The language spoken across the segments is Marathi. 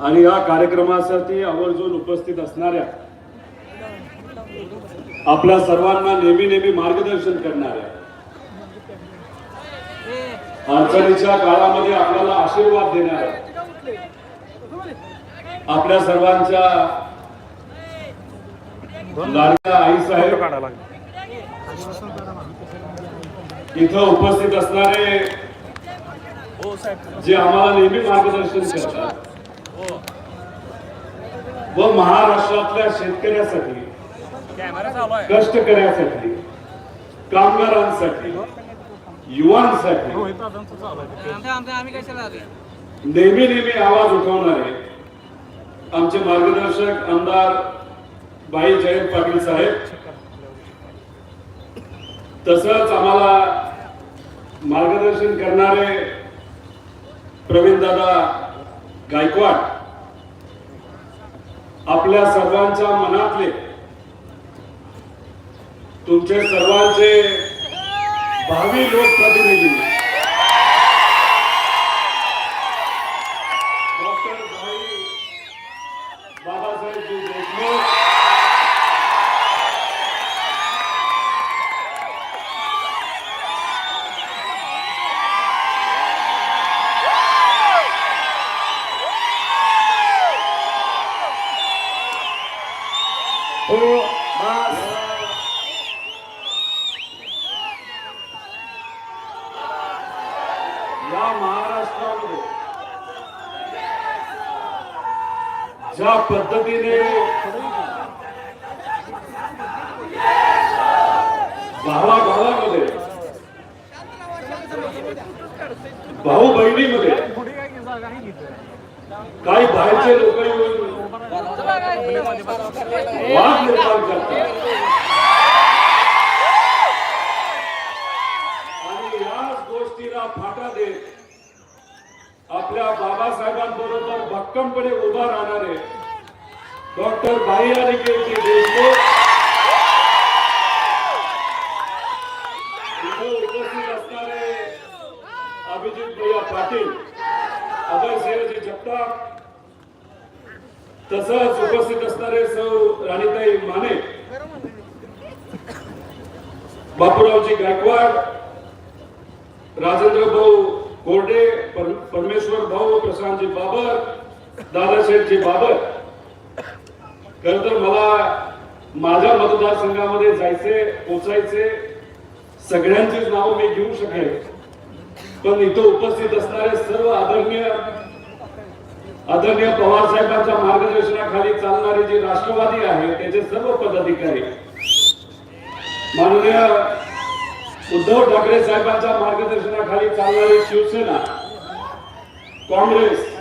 आणि या कार्यक्रमासाठी आवर्जून उपस्थित असणाऱ्या आपल्या सर्वांना नेहमी नेहमी मार्गदर्शन करणाऱ्या अडचणीच्या काळामध्ये आपल्याला आशीर्वाद देणाऱ्या आपल्या सर्वांच्या लाडक्या आईसाहेब इथं उपस्थित असणारे जे आम्हाला नेहमी मार्गदर्शन करतात. व महाराष्ट्रातल्या शेतकऱ्यासाठी कष्टकऱ्यासाठी कामगारांसाठी युवांसाठी आम्ही कशाला आले नेहमी नेहमी आवाज उठवणारे आमचे मार्गदर्शक आमदार बाई जयंत पाटील साहेब. तसंच आम्हाला मार्गदर्शन करणारे प्रवीण दादा गायकवाड आपल्या सर्वांच्या मनातले तुमचे सर्वांचे भावी लोकप्रतिनिधी. ज्या पद्धतीने भावाभावामध्ये भाऊ बहिणीमध्ये काही बाहेरचे लोक येऊन वाद निर्माण करतात. आणि याच गोष्टीला फाटा देत आपल्या बाबासाहेबांबरोबर भक्कमपणे उभा राहणारे डॉक्टर भाई आणि देशमुख उपस्थित असणारे अभिजित भैया पाटील अभय सिंहजी जगताप तसंच उपस्थित असणारे सौ राणीताई माने बापूरावजी गायकवाड राजेंद्र भाऊ कोरडे परमेश्वर भाऊ प्रशांतजी बाबर दादासाहेबची बाबत खर तर मला माझ्या मतदारसंघामध्ये जायचे पोचायचे सगळ्यांचीच नावं मी घेऊ शकेल. पण इथं उपस्थित असणारे सर्व आदरणीय आदरणीय पवार साहेबांच्या मार्गदर्शनाखाली चालणारे जे राष्ट्रवादी आहे त्याचे सर्व पदाधिकारी. माननीय उद्धव ठाकरे साहेबांच्या मार्गदर्शनाखाली चालणारी शिवसेना काँग्रेस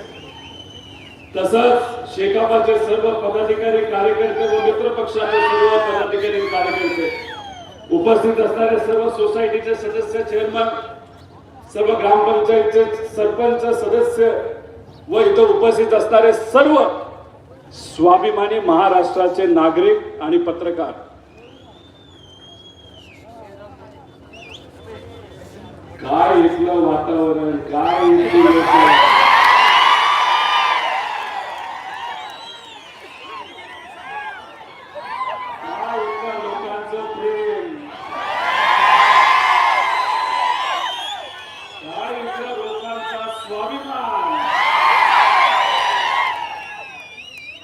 तसंच शेकापाचे सर्व पदाधिकारी कार्यकर्ते व मित्र पक्षाचे सर्व पदाधिकारी कार्यकर्ते उपस्थित असणारे सर्व सोसायटीचे सदस्य चेअरमन सर्व ग्रामपंचायतचे सरपंच सदस्य व इथं उपस्थित असणारे सर्व स्वाभिमानी महाराष्ट्राचे नागरिक आणि पत्रकार. काय इथलं वातावरण काय इथलं लोकं? काय इथल्या लोकांचं प्रेम काय इथल्या लोकांचा स्वाभिमान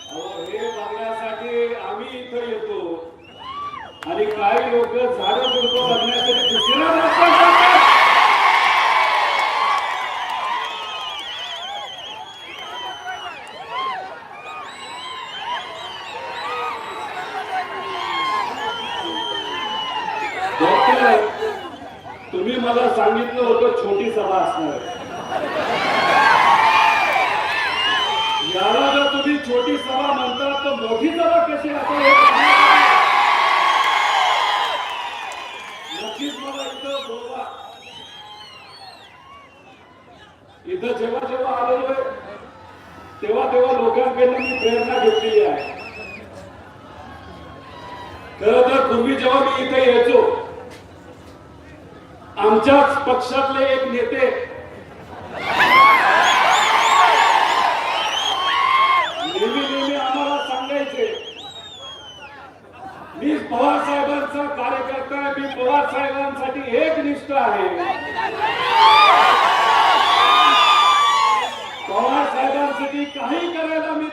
अहो हे बघण्यासाठी आम्ही इथं येतो आणि काही लोक झाडं बुडकं बघण्यासाठी दुसऱ्या रस्त्याने जातात. डॉक्टर तुम्ही मला सांगितलं होतं छोटी सभा असणार. याला जर तुम्ही छोटी सभा म्हणता तर मोठी सभा कशी असेल नक्कीच मला इथं बोलवा. इथं जेव्हा जेव्हा आलेलो आहे तेव्हा तेव्हा लोकांकडनं मी प्रेरणा घेतलेली आहे. खरं तर पूर्वी जेव्हा मी इथे यायचो आमच्याच पक्षातले एक नेते. नेहमी नेहमी आम्हाला सांगायचे मी पवार साहेबांचा कार्यकर्ता मी पवार साहेबांसाठी एक निष्ठ आहे. पवार साहेबांसाठी काही करायला मी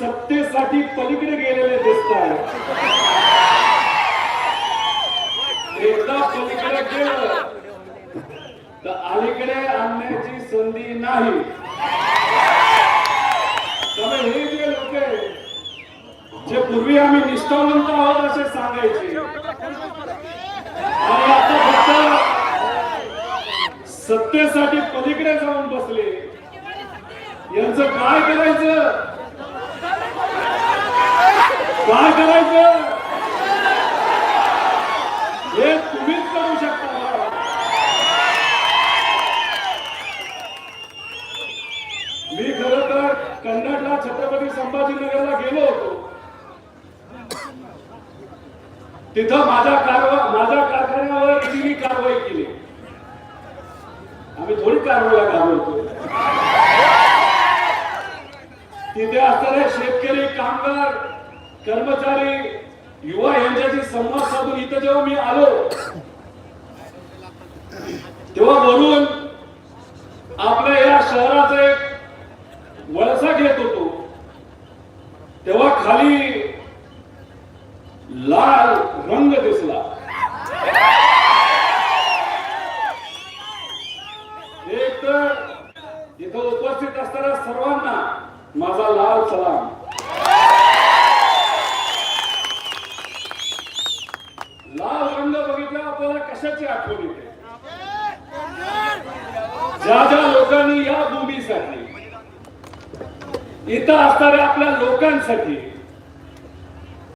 सत्तेसाठी पलीकडे गेलेले दिसत आहेत एकदा पलीकडे गेलं तर अलीकडे आणण्याची संधी नाही. त्यामुळे हे जे लोक जे पूर्वी आम्ही निष्ठावंत आहोत असे सांगायचे. आणि आता फक्त सत्तेसाठी पलीकडे जाऊन बसले. यांचं काय करायचं? काय करायचं? हे तुम्हीच करू शकता. मी खर तर कन्नडला छत्रपती संभाजीनगरला गेलो होतो. तिथं माझा कारवा माझ्या कारखान्यावर ईडीने कारवाई केली. आम्ही थोडी कारवाईला घाबरतो तिथे असणारे शेतकरी कामगार कर्मचारी युवा यांच्याशी संवाद साधून इथं जेव्हा मी आलो तेव्हा वरून आपल्या या शहराचा एक वळसा घेत होतो. तेव्हा खाली लाल रंग दिसला एक तर इथं उपस्थित असणाऱ्या सर्वांना माझा लाल सलाम लाल रंग बघितला आपल्याला कशाची आठवण येते? ज्या ज्या लोकांनी या भूमीसाठी इथं असणाऱ्या आपल्या लोकांसाठी